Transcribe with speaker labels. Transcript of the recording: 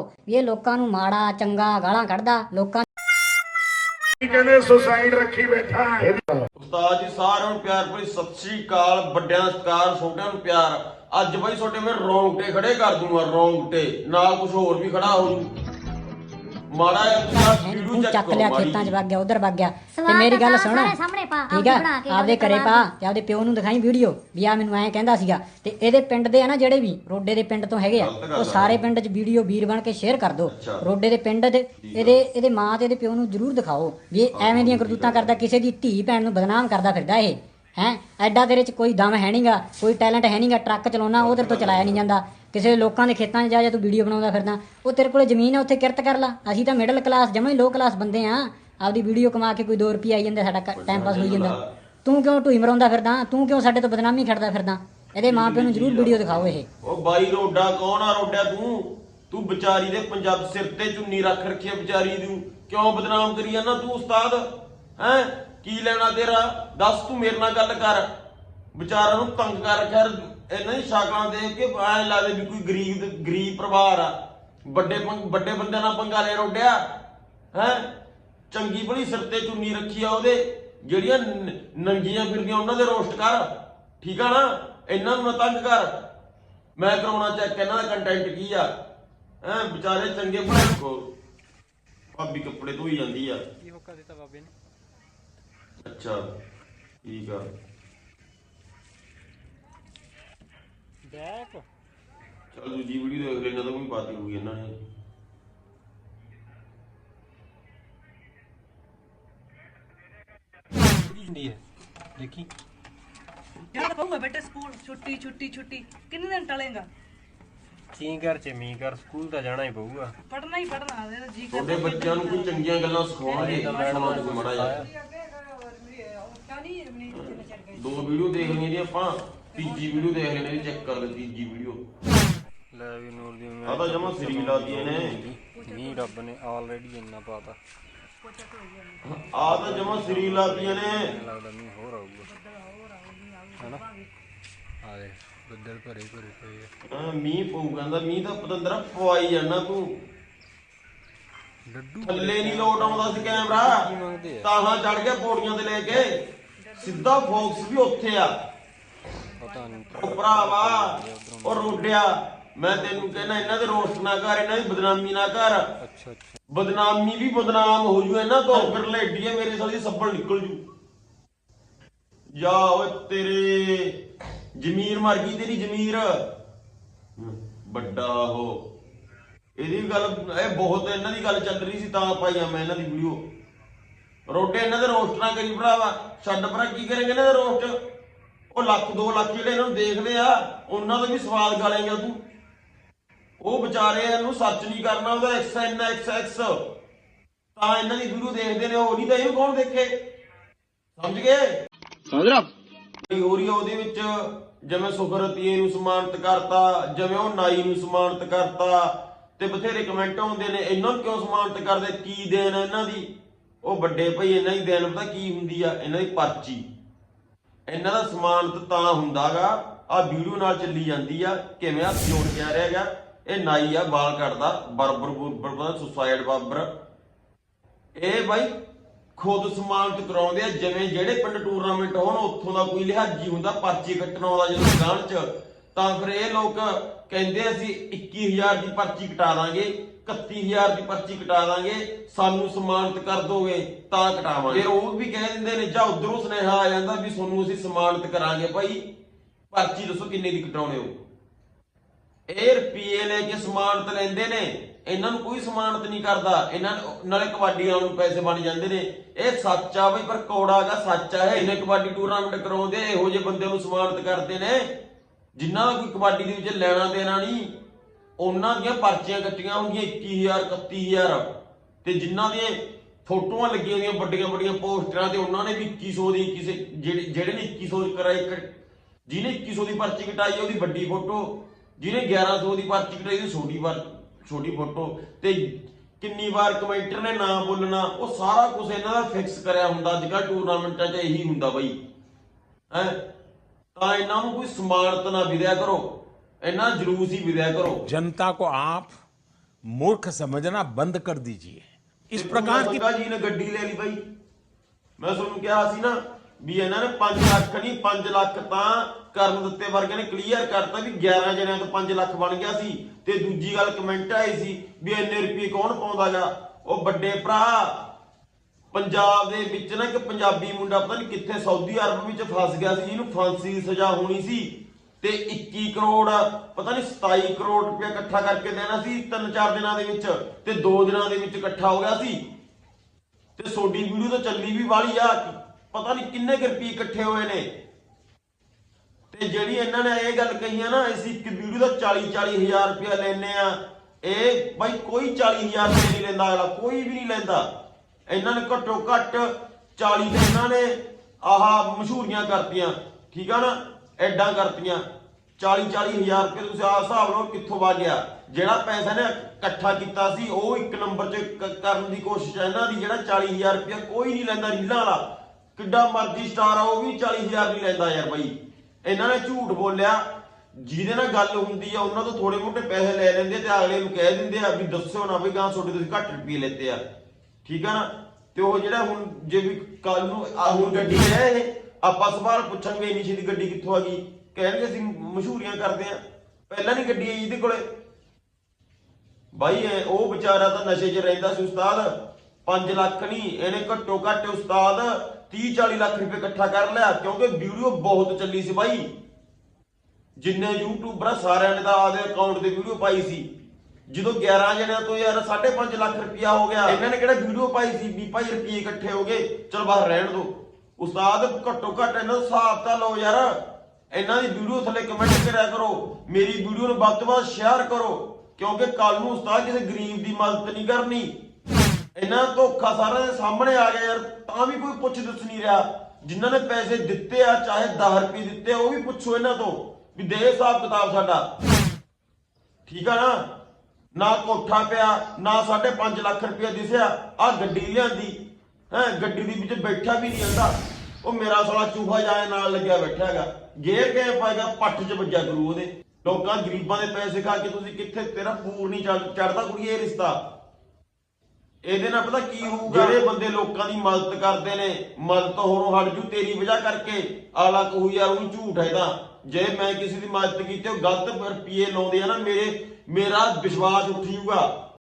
Speaker 1: ਦਿਖਾਓ ਵੀ ਇਹ ਲੋਕਾਂ ਨੂੰ ਮਾੜਾ ਚੰਗਾ ਗਾਲਾਂ ਕੱਢਦਾ ਲੋਕਾਂ
Speaker 2: ਕਹਿੰਦੇ ਸੁਸਾਈਡ ਰੱਖੀ ਬੈਠਾ ਹੈ।
Speaker 3: ਉਸਤਾਦ ਜੀ ਸਾਰਿਆਂ ਨੂੰ ਪਿਆਰ ਭਰੀ ਸਤਿ ਸ੍ਰੀ ਅਕਾਲ ਵੱਡਿਆਂ ਦਾ ਸਤਿਕਾਰ ਛੋਟਿਆਂ ਨੂੰ ਪਿਆਰ। ਅੱਜ ਬਾਈ ਛੋਟੇ ਮੈਂ ਰੌਂਗਟੇ ਖੜੇ ਕਰ ਦੂੰਗਾ ਰੌਂਗਟੇ। ਨਾਲ ਕੁਝ ਹੋਰ ਵੀ ਖੜਾ ਹੋ ਜੂ। ਮਾੜਾ ਜਿਹਾ ਵੀਡੀਓ
Speaker 1: ਨੂੰ
Speaker 3: ਚੈੱਕ
Speaker 1: ਲਿਆ ਖੇਤਾਂ 'ਚ। ਵਗ ਗਿਆ ਉਧਰ ਵਗ ਗਿਆ। ਤੇ ਮੇਰੀ ਗੱਲ
Speaker 4: ਤਾਂ
Speaker 1: ਸੁਣ।
Speaker 4: ਸਾਰੇ ਸਾਹਮਣੇ ਪਾ,
Speaker 1: ਠੀਕ
Speaker 4: ਆਪਦੀ
Speaker 1: ਆ
Speaker 4: ਬਣਾ ਕੇ
Speaker 1: ਆਪਦੇ ਘਰੇ ਪਾ ਤੇ ਆਪਦੇ ਪਿਓ ਨੂੰ ਦਿਖਾਈ ਵੀਡੀਓ ਵੀ ਆ ਮੈਨੂੰ ਐਂ ਕਹਿੰਦਾ ਸੀਗਾ। ਤੇ ਇਹਦੇ ਪਿੰਡ ਦੇ ਆ ਨਾ ਜਿਹੜੇ ਵੀ ਰੋਡੇ ਦੇ ਪਿੰਡ ਤੋਂ ਹੈਗੇ ਆ
Speaker 3: ਗਲਤ ਗੱਲ
Speaker 1: ਉਹ
Speaker 3: ਆ।
Speaker 1: ਸਾਰੇ ਪਿੰਡ 'ਚ ਵੀਡੀਓ ਵੀਰ ਬਣ ਕੇ ਸ਼ੇਅਰ ਕਰ ਦਿਓ
Speaker 3: ਅੱਛਾ।
Speaker 1: ਰੋਡੇ ਦੇ ਪਿੰਡ ਦੇ ਇਹਦੇ ਇਹਦੇ ਮਾਂ ਤੇ ਇਹਦੇ ਪਿਓ ਨੂੰ ਜ਼ਰੂਰ ਦਿਖਾਓ ਵੀ ਇਹ ਐਵੇਂ ਦੀਆਂ ਕਰਤੂਤਾਂ ਕਰਦਾ ਕਿਸੇ ਦੀ ਧੀ ਭੈਣ ਨੂੰ ਬਦਨਾਮ ਕਰਦਾ ਫਿਰਦਾ ਇਹ। ਹੈ? ਐਡਾ ਤੇਰੇ 'ਚ ਕੋਈ ਦਮ ਹੈ ਨਹੀਂਗਾ ਕੋਈ ਟੈਲੈਂਟ ਹੈ ਨਹੀਂਗਾ ਟਰੱਕ ਚਲਾਉਣਾ ਉਹ ਤੇਰੇ ਤੋਂ ਚਲਾਇਆ ਨਹੀਂ ਜਾਂਦਾ। ਕਿਸੇ ਲੋਕਾਂ ਦੇ ਖੇਤਾਂ 'ਚ ਜਾ ਜਾ ਤੂੰ ਵੀਡੀਓ ਬਣਾਉਂਦਾ ਫਿਰਦਾ ਉਹ ਤੇਰੇ ਕੋਲੇ ਜ਼ਮੀਨ ਹੈ ਉੱਥੇ ਕਿਰਤ ਕਰ ਲਾ। ਅਸੀਂ ਤਾਂ ਮਿਡਲ ਕਲਾਸ ਜਮਾਂ ਹੀ ਲੋ ਕਲਾਸ ਬੰਦੇ ਆ। ਆਪਦੀ ਵੀਡੀਓ ਕਮਾ ਕੇ ਕੋਈ 2 ਰੁਪਏ ਆਈ ਜਾਂਦੇ ਸਾਡਾ ਟਾਈਮ ਪਾਸ ਹੋਈ ਜਾਂਦਾ। ਤੂੰ ਕਿਉਂ ਢੂਈ ਮਰਾਉਂਦਾ ਫਿਰਦਾ? ਤੂੰ ਕਿਉਂ ਸਾਡੇ ਤੋਂ ਬਦਨਾਮੀ ਖੜਦਾ ਫਿਰਦਾ? ਇਹਦੇ ਮਾਂ ਪਿਓ ਨੂੰ ਜ਼ਰੂਰ ਵੀਡੀਓ ਦਿਖਾਓ ਇਹ।
Speaker 3: ਉਹ ਬਾਈ ਰੋਡਾ ਕੌਣ ਆ ਰੋਡਿਆ ਤੂੰ? ਤੂੰ ਵਿਚਾਰੀ ਦੇ ਪੰਜਾਬ ਸਿਰ ਤੇ ਚੁੰਨੀ ਰੱਖ ਰੱਖੀ ਆ ਵਿਚਾਰੀ ਨੂੰ ਕਿਉਂ ਬਦਨਾਮ ਕਰੀ ਜਾਂਦਾ ਤੂੰ ਉਸਤਾਦ? ਹੈ? ਕੀ ਲੈਣਾ ਤੇਰਾ? ਦੱਸ ਤੂੰ ਮੇਰੇ ਨਾਲ ਗੱਲ ਕਰ। ਵਿਚਾਰਾਂ ਨੂੰ ਤੰਗ ਕਰ ਰੱਖਿਆ ਇਹਨਾਂ ਦੀ ਸ਼ਕਲਾਂ ਦੇਖ ਕੇ ਐ ਲੱਗਦਾ ਵੀ ਕੋਈ ਗਰੀਬ ਗਰੀਬ ਪਰਿਵਾਰ ਆ। ਵੱਡੇ ਵੱਡੇ ਬੰਦਿਆਂ ਨਾਲ ਪੰਗਾ ਲੈ ਰੋਡਿਆ ਹੈ? ਚੰਗੀ ਭਲੀ ਸਿਰ ਤੇ ਚੁੰਨੀ ਰੱਖੀ ਆ ਉਹਦੇ। ਜਿਹੜੀਆਂ ਨ- ਨੰਗੀਆਂ ਫਿਰਦੀਆਂ ਉਹਨਾਂ ਦੇ ਰੋਸਟ ਕਰ। ਠੀਕ ਆ ਨਾ? ਇਹਨਾਂ ਨੂੰ ਨਾ ਤੰਗ ਕਰ। ਮੈਂ ਕਰਾਉਣਾ ਚੈੱਕ ਇਹਨਾਂ ਦਾ ਕੰਟੈਂਟ ਕੀ ਆ? ਐ ਵਿਚਾਰੇ ਚੰਗੇ ਭਲੇ ਕੋ ਭਾਬੀ ਕੱਪੜੇ ਧੋਈ ਜਾਂਦੀ ਆ।
Speaker 5: ਕੀ ਹੁੱਕਾ ਦਿੱਤਾ ਬਾਬੇ ਨੇ?
Speaker 3: ਅੱਛਾ ਠੀਕ ਆ।
Speaker 5: ਬੈਕ।
Speaker 3: ਚਲ ਦੂਜੀ ਵੀਡੀਓ ਦੇਖ ਲੈਣਾ ਤਾਂ ਕੋਈ ਪਾਤੀ ਹੋਈ ਇਹਨਾਂ ਨੇ।
Speaker 5: ਹੁੰਦੀ ਹੈ ਦੇਖੀ।
Speaker 6: ਯਾਰ ਕਹੂੰਗਾ ਬੇਟੇ ਸਕੂਲ? ਛੁੱਟੀ ਛੁੱਟੀ ਛੁੱਟੀ। ਕਿੰਨੇ ਦਿਨ ਟਲੇਗਾ?
Speaker 5: ਕੀ ਕਰ ਚ ਮੀ ਕਰ ਸਕੂਲ ਤਾਂ ਜਾਣਾ ਹੀ ਪਊਗਾ।
Speaker 6: ਪੜਨਾ ਹੀ ਪੜਨਾ ਇਹਦਾ ਜੀ
Speaker 3: ਛੋਟੇ ਬੱਚਿਆਂ ਨੂੰ ਕੋਈ ਚੰਗੀਆਂ ਗੱਲਾਂ ਸਿਖਾਉਣਗੇ ਮੈਡਮਾਂ ਨੂੰ ਮੜਾ ਜਾ ਦੋ ਵੀਡੀਓ ਦੇਖ ਲਈਆਂ ਜੀ ਆਪਾਂ। ਤੀਜੀ ਵੀਡੀਓ ਦੇਖ ਲੈਣੀ ਚੈੱਕ ਕਰ ਲੈ ਤੀਜੀ ਵੀਡੀਓ।
Speaker 5: ਲੈ ਵੀ ਨੂਰ ਦੀ
Speaker 3: ਆ ਤਾਂ ਜਮਾ ਸਰੀ ਲਾਦੀਆਂ ਨੇ
Speaker 5: ਮੀ ਰੱਬ ਨੇ ਆਲਰੇਡੀ ਇੰਨਾ ਪਾਤਾ।
Speaker 3: ਆ ਤਾਂ ਜਮਾ ਸਰੀ ਲਾਦੀਆਂ ਨੇ
Speaker 5: ਮੈਨੂੰ ਲੱਗਦਾ ਮੀ ਹੋਰ ਆਊਗਾ। ਹੈਨਾ? ਆ ਦੇ ਬੱਦਲ ਭਰੇ ਭਰੇ ਪਏ ਆ।
Speaker 3: ਹਾਂ ਮੀਂਹ ਪਊ ਕਹਿੰਦਾ ਮੀਂਹ ਤਾਂ ਪਤੰਦਰਾ ਪਵਾਈ ਜਾਣਾ ਤੂੰ।
Speaker 5: ਡੱਡੂ
Speaker 3: ਥੱਲੇ ਨਹੀਂ ਲੋਟ ਆਉਂਦਾ ਸੀ ਕੈਮਰਾ।
Speaker 5: ਮੰਗਦੇ ਆ?
Speaker 3: ਤਾਹਾਂ ਚੜ ਕੇ ਪੌੜੀਆਂ ਤੇ ਲੈ ਕੇ। ਸਿੱਧਾ ਫੋਕਸ ਵੀ ਉੱਥੇ ਆ।
Speaker 5: ਪਤਾ ਨਹੀਂ
Speaker 3: ਉਹ ਭਰਾਵਾ ਉਹ ਰੋਡਿਆ। ਮੈਂ ਤੈਨੂੰ ਕਹਿੰਦਾ ਇਹਨਾਂ ਦੇ ਰੋਸਟ ਨਾ ਕਰ ਇਹਨਾਂ ਦੀ ਬਦਨਾਮੀ ਨਾ ਕਰ।
Speaker 5: ਅੱਛਾ ਅੱਛਾ।
Speaker 3: ਬਦਨਾਮੀ ਵੀ ਬਦਨਾਮ ਹੋ ਜੂ ਇਹਨਾਂ ਤੋਂ। ਫਿਰ ਲੈਡੀ ਹੈ ਮੇਰੇ ਸਾਲੀ ਸੱਬਲ ਨਿਕਲ ਜੂ। ਜਾ ਓਏ ਤੇਰੇ ਜ਼ਮੀਰ ਮਰ ਗਈ ਤੇਰੀ ਜ਼ਮੀਰ। ਵੱਡਾ ਉਹ। ਇਹਦੀ ਗੱਲ ਇਹ ਬਹੁਤ ਇਹਨਾਂ ਦੀ ਗੱਲ ਚੱਲ ਰਹੀ ਸੀ ਤਾਂ ਪਾਈ ਆ ਮੈਂ ਇਹਨਾਂ ਦੀ ਵੀਡੀਓ। ਰੋਡੇ ਇਹਨਾਂ ਦੇ ਰੋਸਟ ਨਾ ਕਰੀ ਭਰਾਵਾ। ਛੱਡ ਭਰਾ ਕੀ ਕਰੇਂਗੇ ਇਹਨਾਂ ਦੇ ਰੋਸਟ ਉਹ ਲੱਖ 2 ਲੱਖ ਜਿਹੜੇ ਇਹਨਾਂ ਨੂੰ ਦੇਖਦੇ ਆ ਉਹਨਾਂ ਦਾ ਵੀ ਸਵਾਦ ਗਾਲੇਂਗਾ ਤੂੰ। ਉਹ ਵਿਚਾਰੇ ਇਹਨੂੰ ਸੱਚ ਨਹੀਂ ਕਰਨਾ ਉਹਦਾ ਐਕਸ ਐਨ ਐਕਸ ਐਕਸ ਤਾਂ ਇਹਨਾਂ ਦੀ ਵੀਡੀਓ ਦੇਖਦੇ ਨੇ ਉਹ ਨਹੀਂ ਤਾਂ ਇਹਨੂੰ ਕੌਣ ਦੇਖੇ? ਸਮਝ ਗਏ? ਸਮਝ ਰਾ ਹੋ ਰਹੀ ਆ ਉਹਦੇ ਵਿੱਚ ਜਿਵੇਂ ਸੁਖਰਤੀਏ ਨੂੰ ਸਨਮਾਨਿਤ ਕਰਤਾ ਜਿਵੇਂ ਉਹ ਨਾਈ ਨੂੰ ਸਨਮਾਨਿਤ ਕਰਤਾ ਤੇ ਬਥੇਰੇ ਕਮੈਂਟ ਆਉਂਦੇ ਨੇ ਇਹਨਾਂ ਨੂੰ ਕਿਉਂ ਸਨਮਾਨਿਤ ਕਰਦੇ? ਕੀ ਦੇਣ ਇਹਨਾਂ ਦੀ? ਉਹ ਵੱਡੇ ਭਾਈ ਇਹਨਾਂ ਦੀ ਦੇਣ ਪਤਾ ਕੀ ਹੁੰਦੀ ਆ? ਇਹਨਾਂ ਦੀ ਪਰਚੀ। ਇਹਨਾਂ ਦਾ ਸਨਮਾਨਿਤ ਤਾਂ ਹੁੰਦਾਗਾ। ਆ ਵੀਡੀਓ ਨਾਲ ਚੱਲੀ ਜਾਂਦੀ ਆ। ਕਿਵੇਂ ਹੱਥ ਜੋੜ ਕੇ ਆ ਰਿਹਾਗਾ ਇਹ ਨਾਈ ਆ, ਵਾਲ ਕੱਟਦਾ ਬਰਬਰ ਬਰਬਰ ਪਤਾ ਬਾਬਰ। ਇਹ ਬਾਈ ਖੁਦ ਸਨਮਾਨਿਤ ਕਰਾਉਂਦੇ ਆ। ਜਿਵੇਂ ਜਿਹੜੇ ਪਿੰਡ ਟੂਰਨਾਮੈਂਟ ਹੋਣ, ਉੱਥੋਂ ਦਾ ਕੋਈ ਲਿਹਾਜੀ ਹੁੰਦਾ, ਪਰਚੀ ਕੱਟਣ ਆਉਂਦਾ ਜਦੋਂ ਗਾਣ ਚ। ਤਾਂ ਫਿਰ ਇਹ ਲੋਕ ਕਹਿੰਦੇ ਅਸੀਂ 21000 ਦੀ ਪਰਚੀ ਕਟਾ ਦਾਂਗੇ। 31000 ਦੀ ਪਰਚੀ ਕਟਾ ਦਾਂਗੇ ਸਾਨੂੰ ਸਨਮਾਨਿਤ ਕਰ ਦੋਗੇ ਤਾਂ ਕਟਾਵਾਂਗੇ। ਫਿਰ ਉਹ ਵੀ ਕਹਿ ਦਿੰਦੇ ਨੇ ਜਾਂ ਉਧਰੋਂ ਸੁਨੇਹਾ ਆ ਜਾਂਦਾ ਵੀ ਤੁਹਾਨੂੰ ਅਸੀਂ ਸਨਮਾਨਿਤ ਕਰਾਂਗੇ ਭਾਈ ਪਰਚੀ ਦੱਸੋ ਕਿੰਨੇ ਦੀ ਕਟਾਉਣੇ ਹੋ? ਇਹ ਰੁਪਏ ਲੈ ਕੇ ਸਮਾਨਤ ਲੈਂਦੇ ਨੇ ਇਹਨਾਂ ਨੂੰ ਕੋਈ ਸਮਾਨਤ ਨਹੀਂ ਕਰਦਾ। ਇਹਨਾਂ ਨਾਲੇ ਕਬੱਡੀਆਂ ਨੂੰ ਪੈਸੇ ਬਣ ਜਾਂਦੇ ਨੇ। ਇਹ ਸੱਚ ਆ ਬਈ ਪਰ ਕੌੜਾ ਗਾ ਸੱਚ ਆ। ਇਹ ਇਹਨੇ ਕਬੱਡੀ ਟੂਰਨਾਮੈਂਟ ਕਰਾਉਂਦੇ ਇਹੋ ਜਿਹੇ ਬੰਦੇ ਨੂੰ ਸਮਾਨਤ ਕਰਦੇ ਨੇ ਜਿਨ੍ਹਾਂ ਦਾ ਕੋਈ ਕਬੱਡੀ ਦੇ ਵਿੱਚ ਲੈਣਾ ਦੇਣਾ ਨਹੀਂ। ਉਹਨਾਂ ਦੀਆਂ ਪਰਚੀਆਂ ਕੱਟੀਆਂ ਹੁੰਦੀਆਂ 21000 31000 ਤੇ ਜਿਨ੍ਹਾਂ ਦੀਆਂ ਫੋਟੋਆਂ ਲੱਗੀਆਂ ਹੁੰਦੀਆਂ ਵੱਡੀਆਂ ਵੱਡੀਆਂ ਪੋਸਟਰਾਂ ਤੇ ਉਹਨਾਂ ਨੇ ਵੀ 2100 ਦੀ ਕਿਸੇ ਜਿਹੜੇ ਨੇ 2100 ਕਰਾਈ ਜਿਹਨੇ 2100 ਦੀ ਪਰਚੀ ਕਟਾਈ ਉਹਦੀ ਵੱਡੀ ਫੋਟੋ, ਜਿਹਨੇ 1100 ਦੀ ਪਰਚੀ ਕਟਾਈ ਉਹਦੀ ਛੋਟੀ ਪਰ ਛੋਟੀ ਫੋਟੋ। ਤੇ ਕਿੰਨੀ ਵਾਰ ਕਮੈਂਟਰ ਨੇ ਨਾ ਬੋਲਣਾ, ਉਹ ਸਾਰਾ ਕੁਝ ਇਹਨਾਂ ਦਾ ਫਿਕਸ ਕਰਿਆ ਹੁੰਦਾ। ਅੱਜ ਕੱਲ੍ਹ ਟੂਰਨਾਮੈਂਟਾਂ 'ਚ ਇਹੀ ਹੁੰਦਾ ਬਈ। ਹੈ? ਤਾਂ ਇਹਨਾਂ ਨੂੰ ਕੋਈ ਸਮਾਨਤ ਨਾ ਵਿਦਿਆ ਕਰੋ। ਇਹਨਾਂ ਜਲੂਸ ਹੀ ਵਿਦਿਆ ਕਰੋ
Speaker 2: जनता को आप
Speaker 4: मूर्ख समझना बंद कर दीजिए इस
Speaker 3: ਤੇ
Speaker 4: प्रकार की
Speaker 3: ਗੰਗਾ ਜੀ ਨੇ ਗੱਡੀ ਲੈ ਲਈ ਬਾਈ ਮੈਂ ਤੁਹਾਨੂੰ ਕਿਹਾ ਸੀ ਨਾ ਵੀ ਇਹਨਾਂ ਨੇ 5 ਲੱਖ ਨਹੀਂ 5 ਲੱਖ ਤਾਂ ਕਰਨ ਦਿੱਤੇ ਵਰਗੇ ਨੇ ਕਲੀਅਰ ਕਰਤਾ ਵੀ 11 ਜਣਿਆਂ ਤੋਂ 5 ਲੱਖ ਬਣ ਗਿਆ ਸੀ ਤੇ ਦੂਜੀ ਗੱਲ ਕਮੈਂਟ ਆਈ ਸੀ ਵੀ ਇੰਨੇ ਰੁਪਏ ਕੌਣ ਪਾਉਂਦਾਗਾ ਉਹ ਵੱਡੇ ਭਰਾ ਪੰਜਾਬ ਦੇ ਵਿੱਚ ਨਾ ਇੱਕ ਪੰਜਾਬੀ ਮੁੰਡਾ ਪਤਾ ਨਹੀਂ ਕਿੱਥੇ ਸਾਊਦੀ ਅਰਬ ਵਿੱਚ ਫਸ ਗਿਆ ਸੀ ਜਿਹਨੂੰ ਫਾਂਸੀ ਦੀ ਸਜ਼ਾ ਹੋਣੀ ਸੀ ਤੇ 21 ਕਰੋੜ, ਪਤਾ ਨਹੀਂ 27 ਕਰੋੜ ਰੁਪਏ ਇਕੱਠਾ ਕਰਕੇ ਦੇਣਾ ਸੀ ਤਿੰਨ ਚਾਰ ਦਿਨਾਂ ਦੇ ਵਿੱਚ ਤੇ 2 ਦਿਨਾਂ ਦੇ ਵਿੱਚ ਇਕੱਠਾ ਹੋ ਗਿਆ ਸੀ। ਤੇ ਸੋਡੀ ਵੀਡੀਓ ਤਾਂ ਚੱਲੀ ਵੀ ਵਾਲੀ ਆ, ਪਤਾ ਨਹੀਂ ਕਿੰਨੇ ਕੁ ਰੁਪਏ ਇਕੱਠੇ ਹੋਏ ਨੇ। ਤੇ ਜਿਹੜੀ ਇਹਨਾਂ ਨੇ ਇਹ ਗੱਲ ਕਹੀ ਆ ਨਾ ਅਸੀਂ ਇੱਕ ਵੀਡੀਓ ਦਾ 40 40 ਹਜ਼ਾਰ ਰੁਪਇਆ ਲੈਨੇ ਆ। ਇਹ ਬਾਈ ਕੋਈ 40 ਹਜ਼ਾਰ ਰੁਪਏ ਨਹੀਂ ਲੈਂਦਾ ਅਗਲਾ, ਕੋਈ ਵੀ ਨਹੀਂ ਲੈਂਦਾ। ਇਹਨਾਂ ਨੇ ਘੱਟੋ ਘੱਟ 40 ਤੇ ਇਹਨਾਂ ਨੇ ਆਹ ਮਸ਼ਹੂਰੀਆਂ ਕਰਤੀਆਂ, ਠੀਕ ਆ ਨਾ? ਐਡਾਂ ਕਰਤੀਆਂ। 40 40 ਹਜ਼ਾਰ ਰੁਪਏ ਤੁਸੀਂ ਆਹ ਹਿਸਾਬ ਨਾਲ ਕਿੱਥੋਂ ਵਾ ਗਿਆ? ਜਿਹੜਾ ਪੈਸਾ ਨੇ ਇਕੱਠਾ ਕੀਤਾ ਸੀ, ਉਹ ਇੱਕ ਨੰਬਰ 'ਚ ਕਰਨ ਦੀ ਕੋਸ਼ਿਸ਼ ਹੈ ਇਹਨਾਂ ਦੀ, ਜਿਹੜਾ 40 ਹਜ਼ਾਰ ਰੁਪਇਆ ਕੋਈ ਨਹੀਂ ਲੈਂਦਾ ਰੀਲਾਂ ਵਾਲਾ। ਕਿੱਡਾ ਮਰਜ਼ੀ ਸਟਾਰ ਆ ਉਹ ਵੀ 40 ਹਜ਼ਾਰ ਨਹੀਂ ਲੈਂਦਾ ਯਾਰ ਬਾਈ। ਇਹਨਾਂ ਨੇ ਝੂਠ ਬੋਲਿਆ। ਜਿਹਦੇ ਨਾਲ ਗੱਲ ਹੁੰਦੀ ਆ, ਉਹਨਾਂ ਤੋਂ ਥੋੜੇ ਮੋਟੇ ਪੈਸੇ ਲੈ ਲੈਂਦੇ ਤੇ ਅਗਲੇ ਨੂੰ ਕਹਿ ਦਿੰਦੇ ਆ ਵੀ ਦੱਸਿਓ ਨਾ ਵੀ ਗਾਂ ਤੁਹਾਡੇ ਤੁਸੀਂ ਘੱਟ ਰੁਪਏ ਲੈਤੇ ਆ। ਠੀਕ ਆ ਨਾ? ਤੇ ਉਹ ਜਿਹੜਾ ਹੁਣ ਜੇ ਵੀ ਕੱਲ ਨੂੰ ਆ ਹੁਣ ਗੱਡੀ ਹੈ ਇਹ। ਆਪਾਂ ਸਵਾਲ ਪੁੱਛਾਂਗੇ ਇੰਨੀ ਛੇਤੀ ਗੱਡੀ ਕਿੱਥੋਂ ਆ ਗਈ। ਕਹਿਣਗੇ ਅਸੀਂ ਮਸ਼ਹੂਰੀਆਂ ਕਰਦੇ ਆ। ਪਹਿਲਾਂ ਨਹੀਂ ਗੱਡੀ ਆਈ ਇਹਦੇ ਕੋਲੇ। ਬਾਈ ਉਹ ਵਿਚਾਰਾ ਤਾਂ ਨਸ਼ੇ 'ਚ ਰਹਿੰਦਾ ਸੀ ਉਸਤਾਦ। 5 ਲੱਖ ਨਹੀਂ ਇਹਨੇ ਘੱਟੋ ਘੱਟ ਉਸਤਾਦ 30 40 ਲੱਖ ਰੁਪਏ ਇਕੱਠਾ ਕਰ ਲਿਆ, ਕਿਉਂਕਿ ਵੀਡੀਓ ਬਹੁਤ ਚੱਲੀ ਸੀ ਬਾਈ। ਜਿੰਨੇ ਯੂਟਿਊਬਰ ਸਾਰਿਆਂ ਨੇ ਤਾਂ ਆਪਦੇ ਅਕਾਊਂਟ ਤੇ ਵੀਡੀਓ ਪਾਈ ਸੀ। ਜਦੋਂ 11 ਜਣਿਆਂ ਤੋਂ ਯਾਰ 5.5 ਲੱਖ ਰੁਪਇਆ ਹੋ ਗਿਆ। ਇਹਨਾਂ ਨੇ ਕਿਹੜਾ ਵੀਡੀਓ ਪਾਈ ਸੀ ਵੀ ਭਾਈ ਰੁਪਏ ਇਕੱਠੇ ਹੋ ਗਏ? ਚਲ ਬਾਹਰ ਰਹਿਣ ਦੋ ਉਸਤਾਦ, ਘੱਟੋ ਘੱਟ ਇਹਨਾਂ ਦਾ ਹਿਸਾਬ ਤਾਂ ਲਓ ਯਾਰ। ਇਹਨਾਂ ਦੀ ਵੀਡੀਓ ਥੱਲੇ ਕਮੈਂਟ ਕਰਿਆ ਕਰੋ। ਮੇਰੀ ਵੀਡੀਓ ਨੂੰ ਵੱਧ ਤੋਂ ਵੱਧ ਸ਼ੇਅਰ ਕਰੋ। ਕਿਉਂਕਿ ਕੱਲ ਨੂੰ ਉਸਤਾਦ ਕਿਸੇ ਗਰੀਬ ਦੀ ਮਦਦ ਨਹੀਂ ਕਰਨੀ। ਇਹਨਾਂ ਧੋਖਾ ਸਾਰਿਆਂ ਦੇ ਸਾਹਮਣੇ ਆ ਗਿਆ ਯਾਰ। ਤਾਂ ਵੀ ਕੋਈ ਪੁੱਛ ਦੱਸ ਨਹੀਂ ਰਿਹਾ। ਜਿਨ੍ਹਾਂ ਨੇ ਪੈਸੇ ਦਿੱਤੇ ਆ, ਚਾਹੇ 10 ਰੁਪਏ ਦਿੱਤੇ ਆ, ਉਹ ਵੀ ਪੁੱਛੋ ਇਹਨਾਂ ਤੋਂ। ਵੀ ਦੇ ਹਿਸਾਬ ਕਿਤਾਬ ਸਾਡਾ। ਠੀਕ ਆ ਨਾ? ਨਾ ਕੋਠਾ ਪਿਆ, ਨਾ 5.5 ਲੱਖ ਰੁਪਇਆ ਦਿਸਿਆ। ਆ ਗੱਡੀ ਲਿਆਂਦੀ। ਹੈ ਗੱਡੀ ਦੇ ਵਿੱਚ ਬੈਠਾ ਵੀ ਨਹੀਂ ਜਾਂਦਾ। ਉਹ ਮੇਰਾ ਸਾਲਾ ਚੂਹਾ ਜਾਏ ਨਾਲ ਲੱਗਿਆ ਬੈਠਾ ਹੈਗਾ। ਗੇਰ ਕੇ ਪਾਏਗਾ ਪੱਠ 'ਚ ਵੱਜਿਆ ਕਰੂ ਉਹਦੇ। ਲੋਕਾਂ ਗਰੀਬਾਂ ਦੇ ਪੈਸੇ ਖਾ ਕੇ ਤੁਸੀਂ ਕਿੱਥੇ ਤੇਰਾ ਪੂਰ ਨਹੀਂ ਚੜਦਾ ਕੁੜੀਏ ਇਹ ਰਿਸ਼ਤਾ? ਇਹਦੇ ਨਾਲ ਪਤਾ ਕੀ ਹੋਊਗਾ? ਜਿਹੜੇ ਬੰਦੇ ਲੋਕਾਂ ਦੀ ਮਦਦ ਕਰਦੇ ਨੇ ਮਦਦ ਹੋਰੋਂ ਹਟ ਜੂ ਤੇਰੀ ਵਜ੍ਹਾ ਕਰਕੇ। ਆਲਾ ਕਹੂ ਯਾਰ ਉਹ ਝੂਠ ਹੈ ਇਹਦਾ। ਜੇ ਮੈਂ ਕਿਸੇ ਦੀ ਮਦਦ ਕੀਤੀ ਉਹ ਗਲਤ ਰੁਪਏ ਲਾਉਂਦੇ ਆ ਨਾ ਮੇਰੇ ਮੇਰਾ ਵਿਸ਼ਵਾਸ ਉੱਠ ਜੂਗਾ।